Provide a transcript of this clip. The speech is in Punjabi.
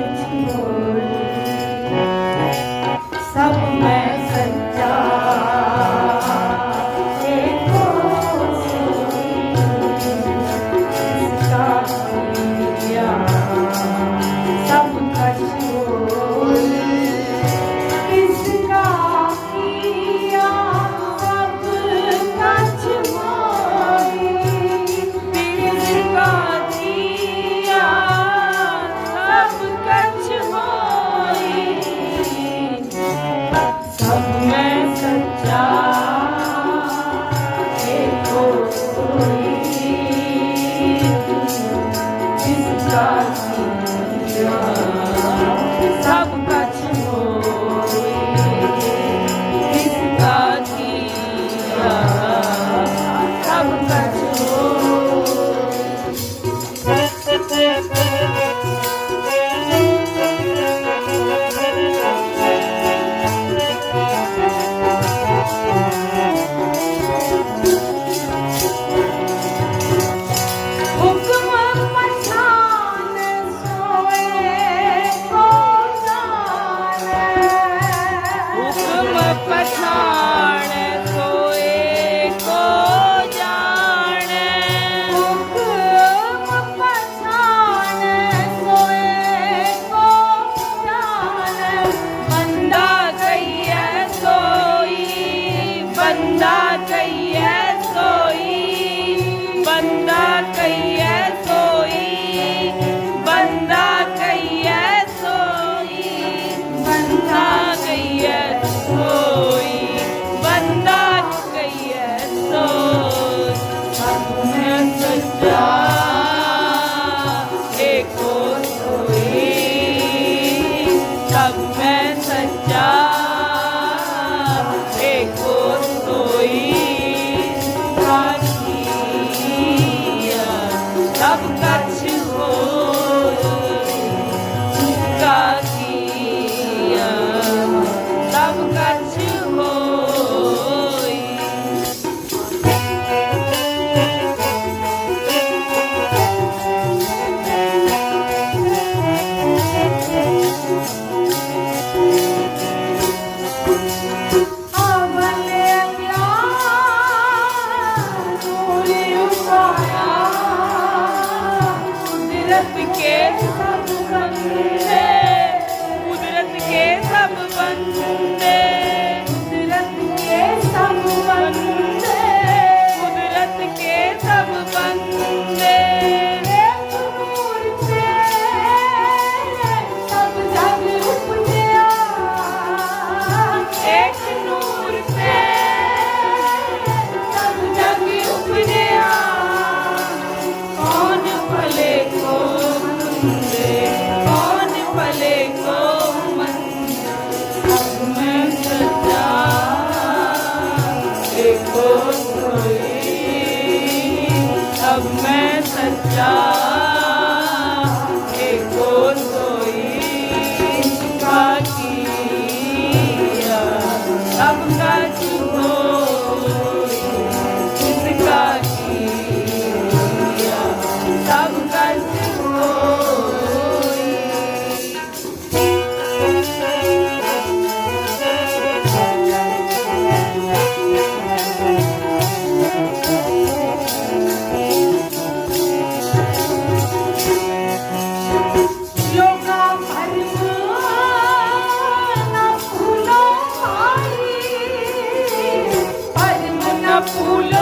Lord. ਹੋਏ ਅਬ ਮੈਂ ਸੱਚਾ ਏਕੋ ਸੋਈ ਕਾਕੀ ਅਬ ਕਾ ਚੁਬਾ να πουλά